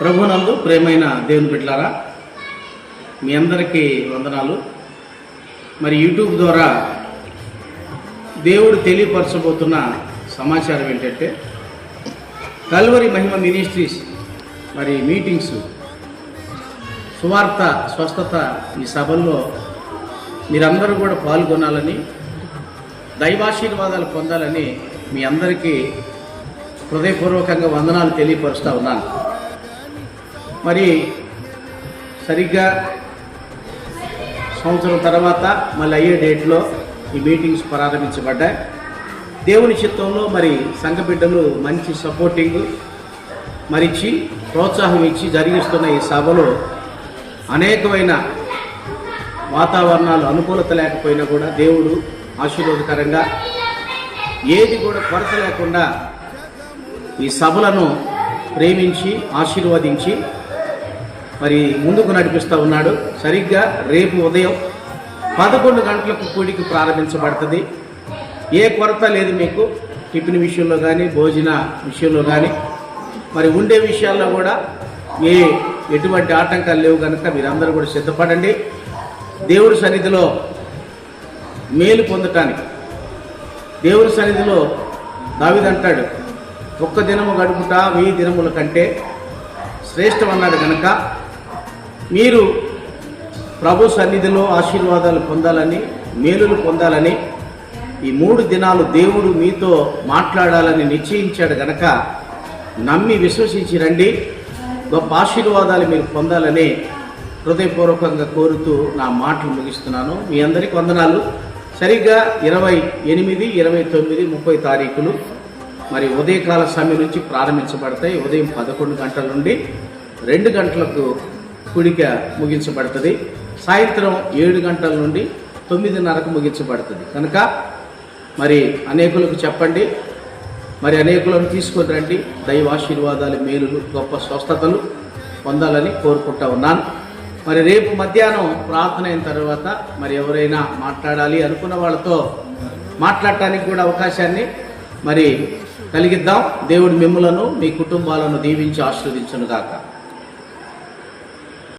ప్రభునందు ప్రేమైన దేవుని బిడ్డలారా మీ అందరికీ వందనాలు. మరి యూట్యూబ్ ద్వారా దేవుడు తెలియపరచబోతున్న సమాచారం ఏంటంటే కల్వరి మహిమ మినిస్ట్రీస్ మరి మీటింగ్స్ సువార్త స్వస్థత ఈ సభల్లో మీరందరూ కూడా పాల్గొనాలని దైవాశీర్వాదాలు పొందాలని మీ అందరికీ హృదయపూర్వకంగా వందనాలు తెలియపరుస్తూ ఉన్నాను. మరి సరిగ్గా సంవత్సరం తర్వాత మళ్ళీ అయ్యే డేట్లో ఈ మీటింగ్స్ ప్రారంభించబడ్డాయి. దేవుని చిత్తంలో మరి సంఘ బిడ్డలు మంచి సపోర్టింగ్ మరిచి ప్రోత్సాహం ఇచ్చి జరిగిస్తున్న ఈ సభలో అనేకమైన వాతావరణాలు అనుకూలత లేకపోయినా కూడా దేవుడు ఆశీర్వాదకరంగా ఏది కూడా కొరత లేకుండా ఈ సభలను ప్రేమించి ఆశీర్వదించి మరి ముందుకు నడిపిస్తూ ఉన్నాడు. సరిగ్గా రేపు ఉదయం పదకొండు గంటలకు కూడికి ప్రారంభించబడుతుంది. ఏ కొరత లేదు మీకు టిఫిన్ విషయంలో కానీ భోజన విషయంలో కానీ మరి ఉండే విషయాల్లో కూడా ఏ ఎటువంటి ఆటంకాలు లేవు కనుక మీరందరూ కూడా సిద్ధపడండి. దేవుడి సన్నిధిలో మేలు పొందటానికి. దేవుడి సన్నిధిలో దావిదంటాడు ఒక్క దినము గడుపుట వెయ్యి దినముల కంటే శ్రేష్టమన్నాడు కనుక మీరు ప్రభు సన్నిధిలో ఆశీర్వాదాలు పొందాలని మేలులు పొందాలని ఈ మూడు దినాలు దేవుడు మీతో మాట్లాడాలని నిశ్చయించాడు గనక నమ్మి విశ్వసించి రండి. గొప్ప ఆశీర్వాదాలు మీరు పొందాలని హృదయపూర్వకంగా కోరుతూ నా మాటలు ముగిస్తున్నాను. మీ అందరికీ వందనాలు. సరిగ్గా ఇరవై ఎనిమిది ఇరవై తొమ్మిది ముప్పై తారీఖులు. మరి ఉదయకాల సమయం నుంచి ప్రారంభించబడతాయి. ఉదయం పదకొండు గంటల నుండి రెండు గంటలకు కుడిక ముగించబడుతుంది. సాయంత్రం ఏడు గంటల నుండి తొమ్మిదిన్నరకు ముగించబడుతుంది. కనుక మరి అనేకులకు చెప్పండి. మరి అనేకులను తీసుకొని రండి. దైవాశీర్వాదాలు మేలులు గొప్ప స్వస్థతలు పొందాలని కోరుకుంటా ఉన్నాను. మరి రేపు మధ్యాహ్నం ప్రార్థన అయిన తర్వాత మరి ఎవరైనా మాట్లాడాలి అనుకున్న వాళ్ళతో మాట్లాడటానికి కూడా అవకాశాన్ని మరి కలిగిద్దాం. దేవుడి మిమ్ములను మీ కుటుంబాలను దీవించి ఆస్వాదించను గాక